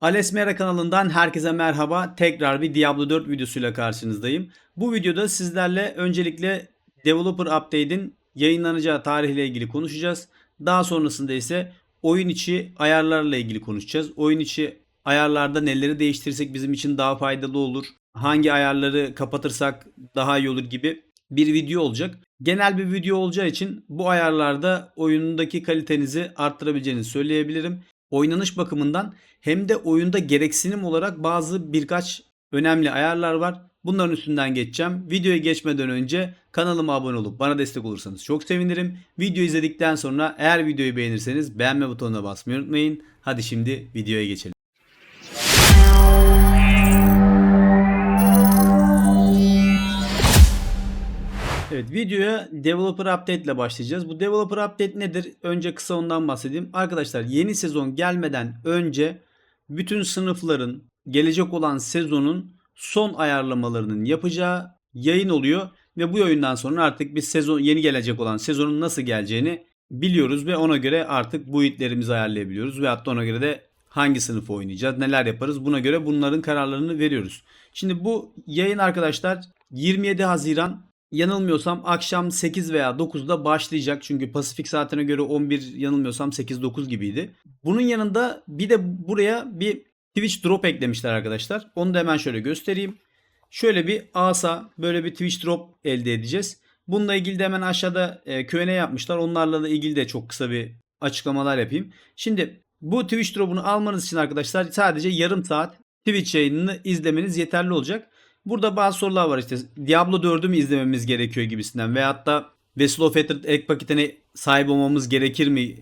Alesmera kanalından herkese merhaba. Tekrar bir Diablo 4 videosuyla karşınızdayım. Bu videoda sizlerle öncelikle Developer Update'in yayınlanacağı tarihle ilgili konuşacağız. Daha sonrasında ise oyun içi ayarlarla ilgili konuşacağız. Oyun içi ayarlarda neleri değiştirirsek bizim için daha faydalı olur. Hangi ayarları kapatırsak daha iyi olur gibi bir video olacak. Genel bir video olacağı için bu ayarlarda oyunundaki kalitenizi arttırabileceğinizi söyleyebilirim. Oynanış bakımından hem de oyunda gereksinim olarak bazı birkaç önemli ayarlar var. Bunların üstünden geçeceğim. Videoya geçmeden önce kanalıma abone olup bana destek olursanız çok sevinirim. Video izledikten sonra eğer videoyu beğenirseniz beğenme butonuna basmayı unutmayın. Hadi şimdi videoya geçelim. Evet videoya Developer Update ile başlayacağız. Bu Developer Update nedir? Önce kısa ondan bahsedeyim. Arkadaşlar yeni sezon gelmeden önce bütün sınıfların gelecek olan sezonun son ayarlamalarının yapacağı yayın oluyor. Ve bu yayından sonra artık biz sezon yeni gelecek olan sezonun nasıl geleceğini biliyoruz ve ona göre artık buitlerimizi ayarlayabiliyoruz. Ve hatta ona göre de hangi sınıfı oynayacağız, neler yaparız buna göre bunların kararlarını veriyoruz. Şimdi bu yayın arkadaşlar 27 Haziran yanılmıyorsam akşam 8 veya 9'da başlayacak. Çünkü Pasifik saatine göre 11 yanılmıyorsam 8-9 gibiydi. Bunun yanında bir de buraya bir Twitch drop eklemişler arkadaşlar. Onu da hemen şöyle göstereyim. Şöyle bir asa böyle bir Twitch drop elde edeceğiz. Bununla ilgili de hemen aşağıda e, Q&A yapmışlar. Onlarla da ilgili de çok kısa bir açıklamalar yapayım. Şimdi bu Twitch drop'unu almanız için arkadaşlar sadece yarım saat Twitch yayınını izlemeniz yeterli olacak. Burada bazı sorular var işte Diablo 4'ü mü izlememiz gerekiyor gibisinden veyahut da Vessel of Hatred ek paketine sahip olmamız gerekir mi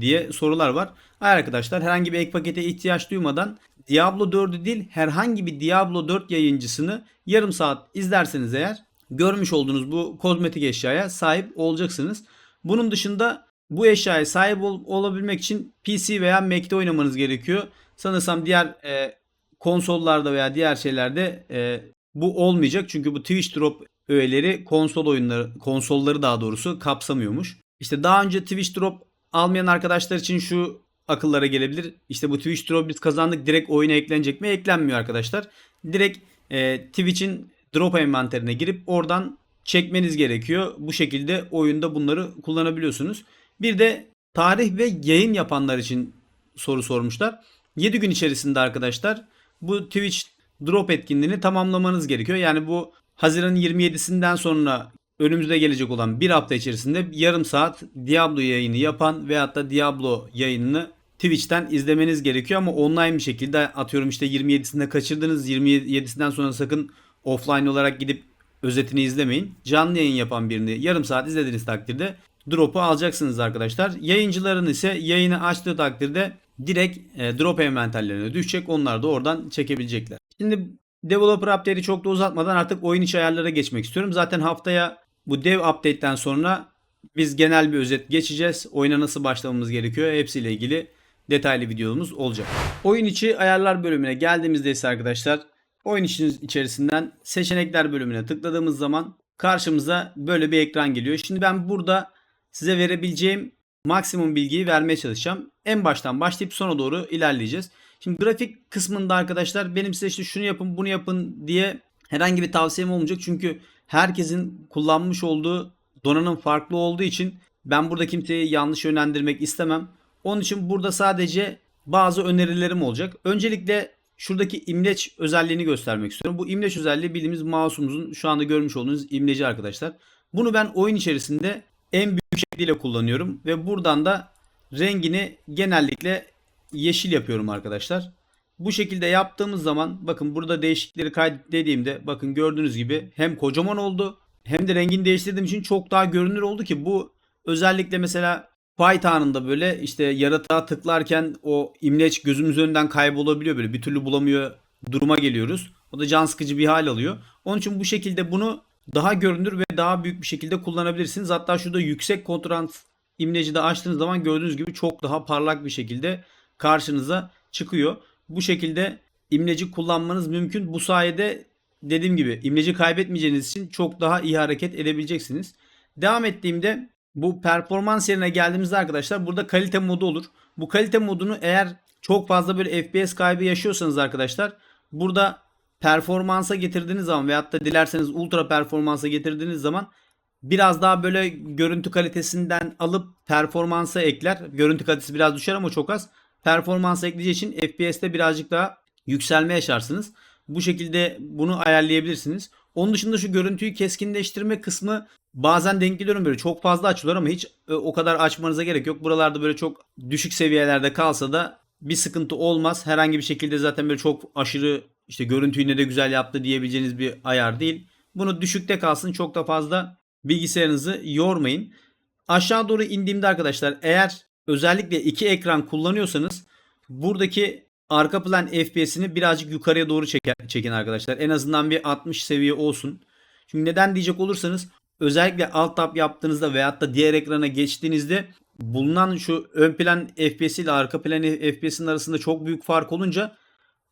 diye sorular var. Hayır arkadaşlar herhangi bir ek pakete ihtiyaç duymadan Diablo 4'ü değil herhangi bir Diablo 4 yayıncısını yarım saat izlerseniz eğer görmüş olduğunuz bu kozmetik eşyaya sahip olacaksınız. Bunun dışında bu eşyaya sahip ol- olabilmek için PC veya Mac'te oynamanız gerekiyor. Sanırsam diğer e, konsollarda veya diğer şeylerde e, bu olmayacak. Çünkü bu Twitch Drop öğeleri konsol oyunları, konsolları daha doğrusu kapsamıyormuş. İşte daha önce Twitch Drop almayan arkadaşlar için şu akıllara gelebilir. İşte bu Twitch Drop biz kazandık direkt oyuna eklenecek mi? Eklenmiyor arkadaşlar. Direkt e, Twitch'in drop envanterine girip oradan çekmeniz gerekiyor. Bu şekilde oyunda bunları kullanabiliyorsunuz. Bir de tarih ve yayın yapanlar için soru sormuşlar. 7 gün içerisinde arkadaşlar bu Twitch drop etkinliğini tamamlamanız gerekiyor. Yani bu Haziran 27'sinden sonra önümüzde gelecek olan bir hafta içerisinde yarım saat Diablo yayını yapan veyahut da Diablo yayınını Twitch'ten izlemeniz gerekiyor ama online bir şekilde atıyorum işte 27'sinde kaçırdınız 27'sinden sonra sakın offline olarak gidip özetini izlemeyin. Canlı yayın yapan birini yarım saat izlediğiniz takdirde drop'u alacaksınız arkadaşlar. Yayıncıların ise yayını açtığı takdirde direkt e, drop envanterlerine düşecek. Onlar da oradan çekebilecekler. Şimdi Developer Update'i çok da uzatmadan artık oyun içi ayarlara geçmek istiyorum. Zaten haftaya bu dev update'ten sonra biz genel bir özet geçeceğiz. Oyuna nasıl başlamamız gerekiyor hepsiyle ilgili detaylı videomuz olacak. Oyun içi ayarlar bölümüne geldiğimizde ise arkadaşlar oyun için içerisinden seçenekler bölümüne tıkladığımız zaman karşımıza böyle bir ekran geliyor. Şimdi ben burada size verebileceğim maksimum bilgiyi vermeye çalışacağım. En baştan başlayıp sona doğru ilerleyeceğiz. Şimdi grafik kısmında arkadaşlar benim size işte şunu yapın bunu yapın diye herhangi bir tavsiyem olmayacak. Çünkü herkesin kullanmış olduğu donanım farklı olduğu için ben burada kimseyi yanlış yönlendirmek istemem. Onun için burada sadece bazı önerilerim olacak. Öncelikle şuradaki imleç özelliğini göstermek istiyorum. Bu imleç özelliği bildiğimiz mouse'umuzun şu anda görmüş olduğunuz imleci arkadaşlar. Bunu ben oyun içerisinde en büyük şekliyle kullanıyorum ve buradan da rengini genellikle yeşil yapıyorum arkadaşlar. Bu şekilde yaptığımız zaman bakın burada değişiklikleri kaydet bakın gördüğünüz gibi hem kocaman oldu hem de rengini değiştirdiğim için çok daha görünür oldu ki bu özellikle mesela fight anında böyle işte yaratığa tıklarken o imleç gözümüz önünden kaybolabiliyor böyle bir türlü bulamıyor duruma geliyoruz. O da can sıkıcı bir hal alıyor. Onun için bu şekilde bunu daha görünür ve daha büyük bir şekilde kullanabilirsiniz. Hatta şurada yüksek kontrast imleci de açtığınız zaman gördüğünüz gibi çok daha parlak bir şekilde karşınıza çıkıyor. Bu şekilde imleci kullanmanız mümkün. Bu sayede dediğim gibi imleci kaybetmeyeceğiniz için çok daha iyi hareket edebileceksiniz. Devam ettiğimde bu performans yerine geldiğimizde arkadaşlar burada kalite modu olur. Bu kalite modunu eğer çok fazla böyle FPS kaybı yaşıyorsanız arkadaşlar burada performansa getirdiğiniz zaman veyahut da dilerseniz ultra performansa getirdiğiniz zaman biraz daha böyle görüntü kalitesinden alıp performansa ekler. Görüntü kalitesi biraz düşer ama çok az. Performansa ekleyeceği için FPS'te birazcık daha yükselme yaşarsınız. Bu şekilde bunu ayarlayabilirsiniz. Onun dışında şu görüntüyü keskinleştirme kısmı bazen denk geliyorum böyle çok fazla açılıyor ama hiç e, o kadar açmanıza gerek yok. Buralarda böyle çok düşük seviyelerde kalsa da bir sıkıntı olmaz. Herhangi bir şekilde zaten böyle çok aşırı işte görüntüyü ne de güzel yaptı diyebileceğiniz bir ayar değil. Bunu düşükte kalsın çok da fazla bilgisayarınızı yormayın. Aşağı doğru indiğimde arkadaşlar eğer özellikle iki ekran kullanıyorsanız buradaki arka plan FPS'ini birazcık yukarıya doğru çekin arkadaşlar. En azından bir 60 seviye olsun. Çünkü neden diyecek olursanız özellikle alt tab yaptığınızda veyahut da diğer ekrana geçtiğinizde bulunan şu ön plan FPS ile arka plan FPS'in arasında çok büyük fark olunca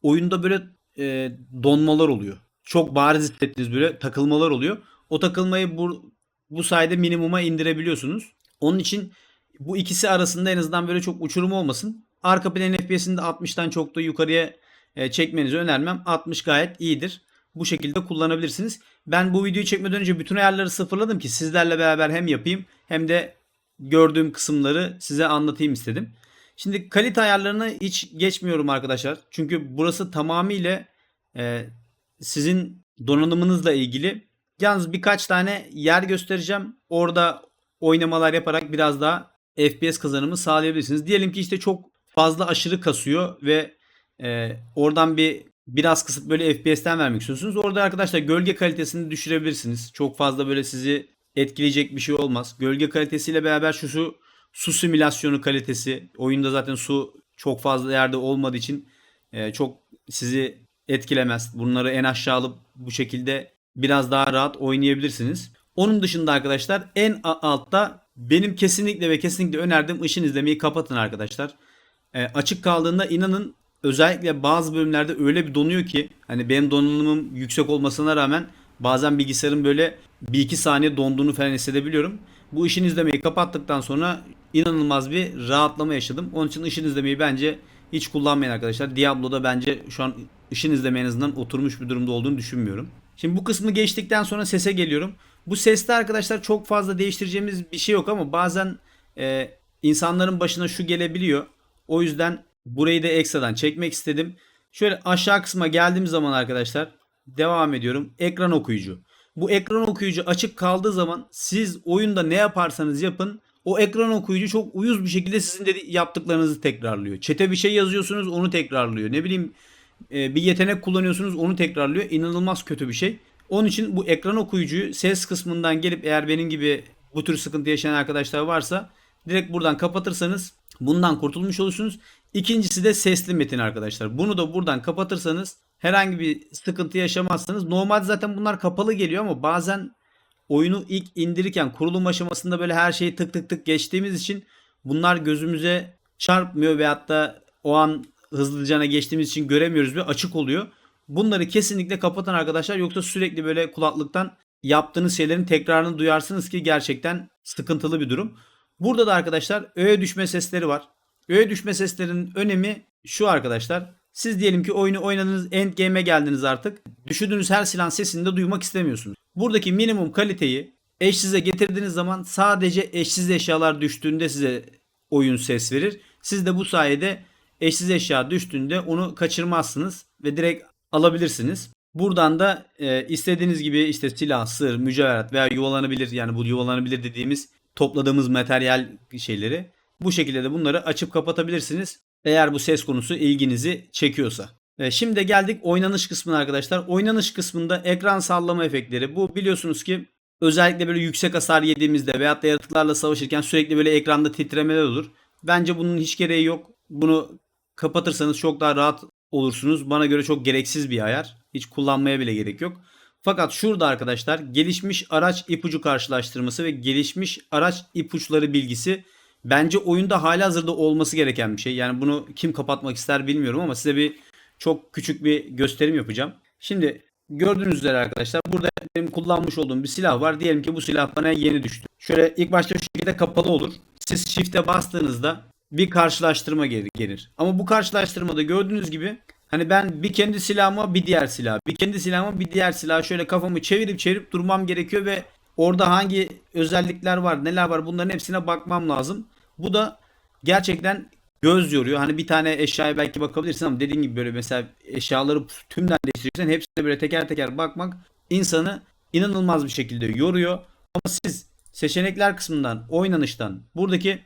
oyunda böyle e, donmalar oluyor. Çok bariz hissettiğiniz böyle takılmalar oluyor. O takılmayı bu, bu sayede minimuma indirebiliyorsunuz. Onun için bu ikisi arasında en azından böyle çok uçurum olmasın. Arka plan FPS'ini de 60'tan çok da yukarıya e, çekmenizi önermem. 60 gayet iyidir. Bu şekilde kullanabilirsiniz. Ben bu videoyu çekmeden önce bütün ayarları sıfırladım ki sizlerle beraber hem yapayım hem de gördüğüm kısımları size anlatayım istedim. Şimdi kalite ayarlarına hiç geçmiyorum arkadaşlar. Çünkü burası tamamıyla e, sizin donanımınızla ilgili. Yalnız birkaç tane yer göstereceğim. Orada oynamalar yaparak biraz daha FPS kazanımı sağlayabilirsiniz. Diyelim ki işte çok fazla aşırı kasıyor ve e, oradan bir biraz kısıp böyle FPS'ten vermek istiyorsunuz. Orada arkadaşlar gölge kalitesini düşürebilirsiniz. Çok fazla böyle sizi etkileyecek bir şey olmaz. Gölge kalitesiyle beraber şu su, su simülasyonu kalitesi. Oyunda zaten su çok fazla yerde olmadığı için e, çok sizi etkilemez. Bunları en aşağı alıp bu şekilde biraz daha rahat oynayabilirsiniz. Onun dışında arkadaşlar en altta benim kesinlikle ve kesinlikle önerdiğim ışın izlemeyi kapatın arkadaşlar. E, açık kaldığında inanın özellikle bazı bölümlerde öyle bir donuyor ki hani benim donanımım yüksek olmasına rağmen bazen bilgisayarın böyle bir iki saniye donduğunu falan hissedebiliyorum. Bu ışın izlemeyi kapattıktan sonra inanılmaz bir rahatlama yaşadım. Onun için ışın izlemeyi bence hiç kullanmayın arkadaşlar. Diablo'da bence şu an ışın izleme en azından oturmuş bir durumda olduğunu düşünmüyorum. Şimdi bu kısmı geçtikten sonra sese geliyorum. Bu seste arkadaşlar çok fazla değiştireceğimiz bir şey yok ama bazen e, insanların başına şu gelebiliyor. O yüzden burayı da ekstradan çekmek istedim. Şöyle aşağı kısma geldiğim zaman arkadaşlar devam ediyorum. Ekran okuyucu. Bu ekran okuyucu açık kaldığı zaman siz oyunda ne yaparsanız yapın o ekran okuyucu çok uyuz bir şekilde sizin de yaptıklarınızı tekrarlıyor. Çete bir şey yazıyorsunuz onu tekrarlıyor. Ne bileyim e, bir yetenek kullanıyorsunuz onu tekrarlıyor. İnanılmaz kötü bir şey. Onun için bu ekran okuyucuyu ses kısmından gelip eğer benim gibi bu tür sıkıntı yaşayan arkadaşlar varsa direkt buradan kapatırsanız bundan kurtulmuş olursunuz. İkincisi de sesli metin arkadaşlar. Bunu da buradan kapatırsanız herhangi bir sıkıntı yaşamazsınız. Normalde zaten bunlar kapalı geliyor ama bazen oyunu ilk indirirken kurulum aşamasında böyle her şeyi tık tık tık geçtiğimiz için bunlar gözümüze çarpmıyor veyahut da o an hızlıcana geçtiğimiz için göremiyoruz ve açık oluyor. Bunları kesinlikle kapatın arkadaşlar yoksa sürekli böyle kulaklıktan yaptığınız şeylerin tekrarını duyarsınız ki gerçekten sıkıntılı bir durum. Burada da arkadaşlar öğe düşme sesleri var. Öğe düşme seslerinin önemi şu arkadaşlar. Siz diyelim ki oyunu oynadınız endgame'e geldiniz artık. Düşürdüğünüz her silahın sesini de duymak istemiyorsunuz. Buradaki minimum kaliteyi eşsize getirdiğiniz zaman sadece eşsiz eşyalar düştüğünde size oyun ses verir. Siz de bu sayede eşsiz eşya düştüğünde onu kaçırmazsınız ve direkt alabilirsiniz. Buradan da e, istediğiniz gibi işte silah, sır, mücevherat veya yuvalanabilir yani bu yuvalanabilir dediğimiz topladığımız materyal şeyleri bu şekilde de bunları açıp kapatabilirsiniz. Eğer bu ses konusu ilginizi çekiyorsa. E, şimdi geldik oynanış kısmına arkadaşlar. Oynanış kısmında ekran sallama efektleri. Bu biliyorsunuz ki özellikle böyle yüksek hasar yediğimizde veyahut da yaratıklarla savaşırken sürekli böyle ekranda titremeler olur. Bence bunun hiç gereği yok. Bunu kapatırsanız çok daha rahat olursunuz. Bana göre çok gereksiz bir ayar. Hiç kullanmaya bile gerek yok. Fakat şurada arkadaşlar gelişmiş araç ipucu karşılaştırması ve gelişmiş araç ipuçları bilgisi bence oyunda hala hazırda olması gereken bir şey. Yani bunu kim kapatmak ister bilmiyorum ama size bir çok küçük bir gösterim yapacağım. Şimdi gördüğünüz üzere arkadaşlar burada benim kullanmış olduğum bir silah var. Diyelim ki bu silah bana yeni düştü. Şöyle ilk başta şu şekilde kapalı olur. Siz shift'e bastığınızda bir karşılaştırma gel- gelir. Ama bu karşılaştırmada gördüğünüz gibi hani ben bir kendi silahıma bir diğer silah, bir kendi silahıma bir diğer silah şöyle kafamı çevirip çevirip durmam gerekiyor ve orada hangi özellikler var, neler var bunların hepsine bakmam lazım. Bu da gerçekten göz yoruyor. Hani bir tane eşyaya belki bakabilirsin ama dediğim gibi böyle mesela eşyaları tümden değiştireceksen hepsine böyle teker teker bakmak insanı inanılmaz bir şekilde yoruyor. Ama siz seçenekler kısmından, oynanıştan buradaki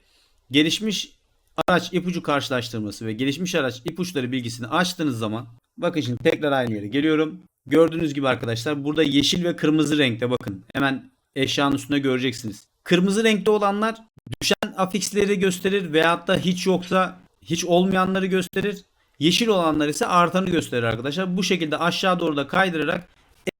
gelişmiş araç ipucu karşılaştırması ve gelişmiş araç ipuçları bilgisini açtığınız zaman bakın şimdi tekrar aynı yere geliyorum. Gördüğünüz gibi arkadaşlar burada yeşil ve kırmızı renkte bakın. Hemen eşyanın üstünde göreceksiniz. Kırmızı renkte olanlar düşen afixleri gösterir veyahut da hiç yoksa hiç olmayanları gösterir. Yeşil olanlar ise artanı gösterir arkadaşlar. Bu şekilde aşağı doğru da kaydırarak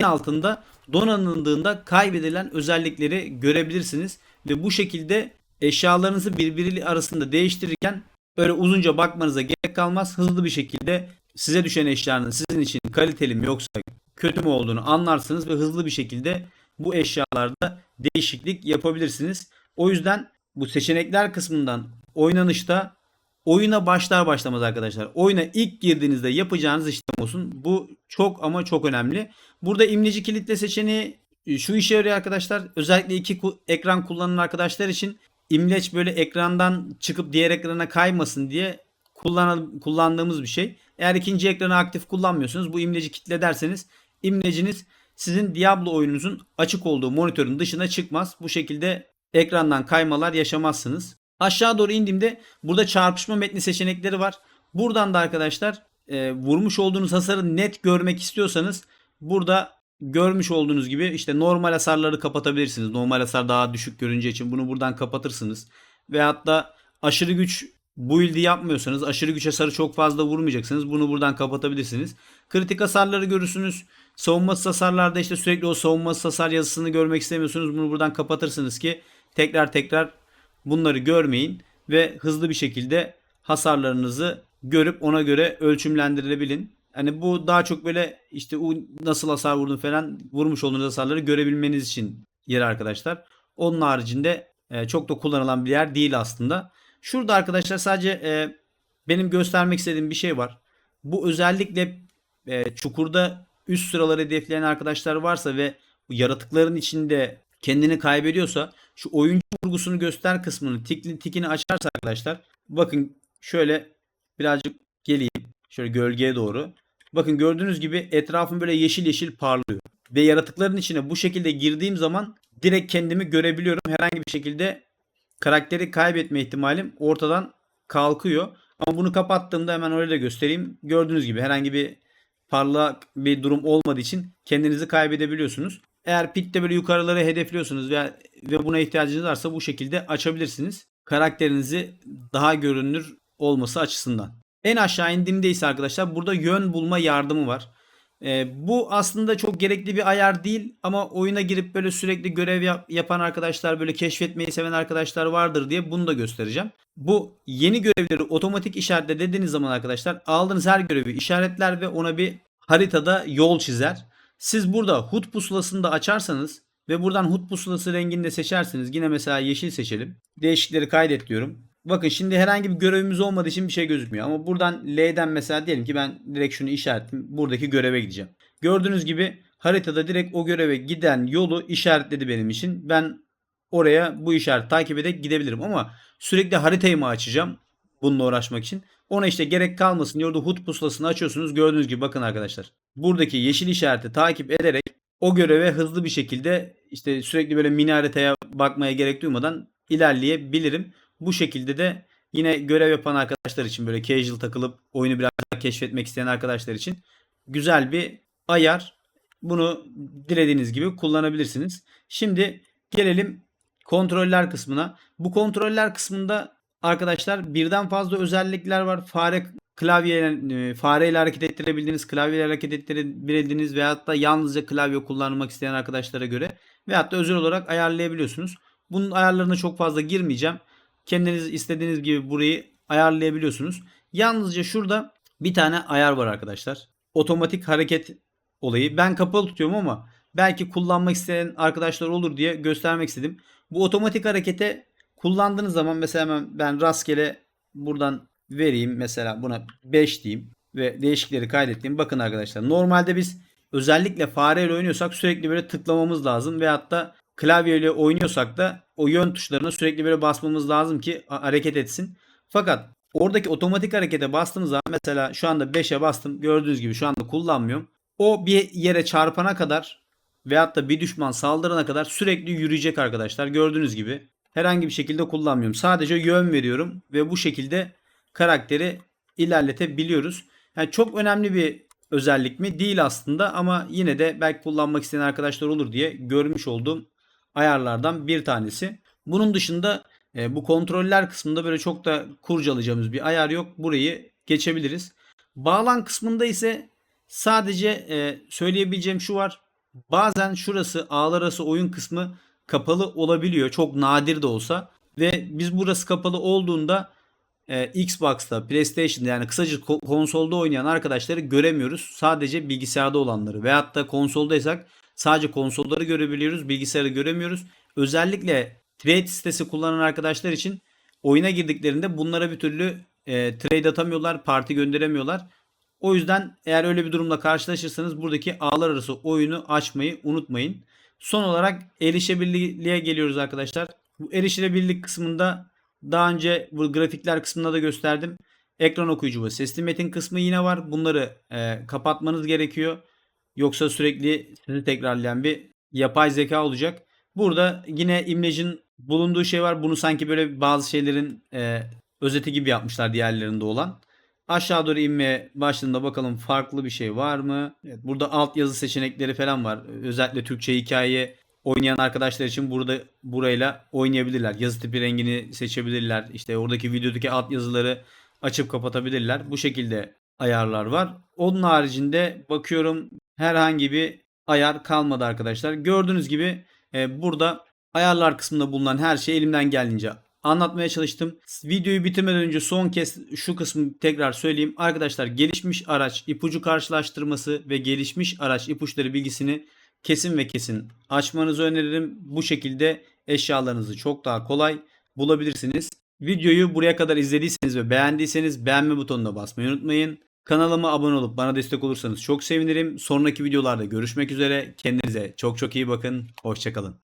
en altında donanıldığında kaybedilen özellikleri görebilirsiniz. Ve bu şekilde eşyalarınızı birbiri arasında değiştirirken öyle uzunca bakmanıza gerek kalmaz. Hızlı bir şekilde size düşen eşyanın sizin için kaliteli mi yoksa kötü mü olduğunu anlarsınız ve hızlı bir şekilde bu eşyalarda değişiklik yapabilirsiniz. O yüzden bu seçenekler kısmından oynanışta oyuna başlar başlamaz arkadaşlar. Oyuna ilk girdiğinizde yapacağınız işlem olsun. Bu çok ama çok önemli. Burada imleci kilitle seçeneği e, şu işe yarıyor arkadaşlar. Özellikle iki ekran kullanan arkadaşlar için imleç böyle ekrandan çıkıp diğer ekrana kaymasın diye kullan kullandığımız bir şey. Eğer ikinci ekranı aktif kullanmıyorsanız bu imleci kitle derseniz imleciniz sizin Diablo oyununuzun açık olduğu monitörün dışına çıkmaz. Bu şekilde ekrandan kaymalar yaşamazsınız. Aşağı doğru indiğimde burada çarpışma metni seçenekleri var. Buradan da arkadaşlar e, vurmuş olduğunuz hasarı net görmek istiyorsanız burada görmüş olduğunuz gibi işte normal hasarları kapatabilirsiniz. Normal hasar daha düşük görünce için bunu buradan kapatırsınız. Veyahut da aşırı güç build'i yapmıyorsanız aşırı güç hasarı çok fazla vurmayacaksınız. Bunu buradan kapatabilirsiniz. Kritik hasarları görürsünüz. Savunmasız hasarlarda işte sürekli o savunmasız hasar yazısını görmek istemiyorsunuz. Bunu buradan kapatırsınız ki tekrar tekrar bunları görmeyin ve hızlı bir şekilde hasarlarınızı görüp ona göre ölçümlendirilebilin. Hani bu daha çok böyle işte nasıl hasar vurdun falan vurmuş olduğunuz hasarları görebilmeniz için yer arkadaşlar. Onun haricinde e, çok da kullanılan bir yer değil aslında. Şurada arkadaşlar sadece e, benim göstermek istediğim bir şey var. Bu özellikle e, çukurda üst sıraları hedefleyen arkadaşlar varsa ve yaratıkların içinde kendini kaybediyorsa şu oyuncu vurgusunu göster kısmını tikli, tikini açarsa arkadaşlar bakın şöyle birazcık geleyim şöyle gölgeye doğru. Bakın gördüğünüz gibi etrafım böyle yeşil yeşil parlıyor. Ve yaratıkların içine bu şekilde girdiğim zaman direkt kendimi görebiliyorum. Herhangi bir şekilde karakteri kaybetme ihtimalim ortadan kalkıyor. Ama bunu kapattığımda hemen orayı da göstereyim. Gördüğünüz gibi herhangi bir parlak bir durum olmadığı için kendinizi kaybedebiliyorsunuz. Eğer pitte böyle yukarıları hedefliyorsunuz ve, ve buna ihtiyacınız varsa bu şekilde açabilirsiniz. Karakterinizi daha görünür olması açısından. En aşağı indiğimde arkadaşlar burada yön bulma yardımı var. Ee, bu aslında çok gerekli bir ayar değil ama oyuna girip böyle sürekli görev yap- yapan arkadaşlar böyle keşfetmeyi seven arkadaşlar vardır diye bunu da göstereceğim. Bu yeni görevleri otomatik işaretle dediğiniz zaman arkadaşlar aldığınız her görevi işaretler ve ona bir haritada yol çizer. Siz burada HUD pusulasını da açarsanız ve buradan HUD pusulası rengini de seçerseniz yine mesela yeşil seçelim. Değişiklikleri kaydet diyorum. Bakın şimdi herhangi bir görevimiz olmadığı için bir şey gözükmüyor. Ama buradan L'den mesela diyelim ki ben direkt şunu işaretledim. Buradaki göreve gideceğim. Gördüğünüz gibi haritada direkt o göreve giden yolu işaretledi benim için. Ben oraya bu işareti takip ederek gidebilirim. Ama sürekli haritayı mı açacağım bununla uğraşmak için? Ona işte gerek kalmasın diye orada HUD pusulasını açıyorsunuz. Gördüğünüz gibi bakın arkadaşlar. Buradaki yeşil işareti takip ederek o göreve hızlı bir şekilde işte sürekli böyle mini haritaya bakmaya gerek duymadan ilerleyebilirim. Bu şekilde de yine görev yapan arkadaşlar için böyle casual takılıp oyunu biraz daha keşfetmek isteyen arkadaşlar için güzel bir ayar. Bunu dilediğiniz gibi kullanabilirsiniz. Şimdi gelelim kontroller kısmına. Bu kontroller kısmında arkadaşlar birden fazla özellikler var. Fare klavye e, fareyle hareket ettirebildiğiniz, klavyeyle hareket ettirebildiğiniz veyahut da yalnızca klavye kullanmak isteyen arkadaşlara göre veyahut da özel olarak ayarlayabiliyorsunuz. Bunun ayarlarına çok fazla girmeyeceğim. Kendiniz istediğiniz gibi burayı ayarlayabiliyorsunuz. Yalnızca şurada bir tane ayar var arkadaşlar. Otomatik hareket olayı. Ben kapalı tutuyorum ama belki kullanmak isteyen arkadaşlar olur diye göstermek istedim. Bu otomatik harekete kullandığınız zaman mesela ben rastgele buradan vereyim mesela buna 5 diyeyim ve değişikleri kaydettiğim. Bakın arkadaşlar normalde biz özellikle fareyle oynuyorsak sürekli böyle tıklamamız lazım ve hatta klavyeyle oynuyorsak da o yön tuşlarına sürekli böyle basmamız lazım ki hareket etsin. Fakat oradaki otomatik harekete bastığımız zaman mesela şu anda 5'e bastım. Gördüğünüz gibi şu anda kullanmıyorum. O bir yere çarpana kadar veyahut da bir düşman saldırana kadar sürekli yürüyecek arkadaşlar. Gördüğünüz gibi herhangi bir şekilde kullanmıyorum. Sadece yön veriyorum ve bu şekilde karakteri ilerletebiliyoruz. Yani çok önemli bir özellik mi? Değil aslında ama yine de belki kullanmak isteyen arkadaşlar olur diye görmüş olduğum ayarlardan bir tanesi. Bunun dışında e, bu kontroller kısmında böyle çok da kurcalayacağımız bir ayar yok. Burayı geçebiliriz. Bağlan kısmında ise sadece e, söyleyebileceğim şu var. Bazen şurası ağlar arası oyun kısmı kapalı olabiliyor. Çok nadir de olsa. Ve biz burası kapalı olduğunda e, Xbox'ta, PlayStation'da yani kısaca ko- konsolda oynayan arkadaşları göremiyoruz. Sadece bilgisayarda olanları. Veyahut da konsoldaysak sadece konsolları görebiliyoruz. Bilgisayarı göremiyoruz. Özellikle trade sitesi kullanan arkadaşlar için oyuna girdiklerinde bunlara bir türlü e, trade atamıyorlar, parti gönderemiyorlar. O yüzden eğer öyle bir durumla karşılaşırsanız buradaki ağlar arası oyunu açmayı unutmayın. Son olarak erişebilirliğe geliyoruz arkadaşlar. Bu erişilebilirlik kısmında daha önce bu grafikler kısmında da gösterdim. Ekran okuyucu ve sesli metin kısmı yine var. Bunları e, kapatmanız gerekiyor. Yoksa sürekli sizi tekrarlayan bir yapay zeka olacak. Burada yine imlecin bulunduğu şey var. Bunu sanki böyle bazı şeylerin e, özeti gibi yapmışlar diğerlerinde olan. Aşağı doğru inmeye başladığında bakalım farklı bir şey var mı? Evet, burada altyazı seçenekleri falan var. Özellikle Türkçe hikaye oynayan arkadaşlar için burada burayla oynayabilirler. Yazı tipi rengini seçebilirler. İşte oradaki videodaki altyazıları açıp kapatabilirler. Bu şekilde ayarlar var. Onun haricinde bakıyorum herhangi bir ayar kalmadı arkadaşlar. Gördüğünüz gibi e, burada ayarlar kısmında bulunan her şeyi elimden geldiğince anlatmaya çalıştım. Videoyu bitirmeden önce son kez şu kısmı tekrar söyleyeyim. Arkadaşlar gelişmiş araç ipucu karşılaştırması ve gelişmiş araç ipuçları bilgisini kesin ve kesin açmanızı öneririm. Bu şekilde eşyalarınızı çok daha kolay bulabilirsiniz. Videoyu buraya kadar izlediyseniz ve beğendiyseniz beğenme butonuna basmayı unutmayın. Kanalıma abone olup bana destek olursanız çok sevinirim. Sonraki videolarda görüşmek üzere. Kendinize çok çok iyi bakın. Hoşçakalın.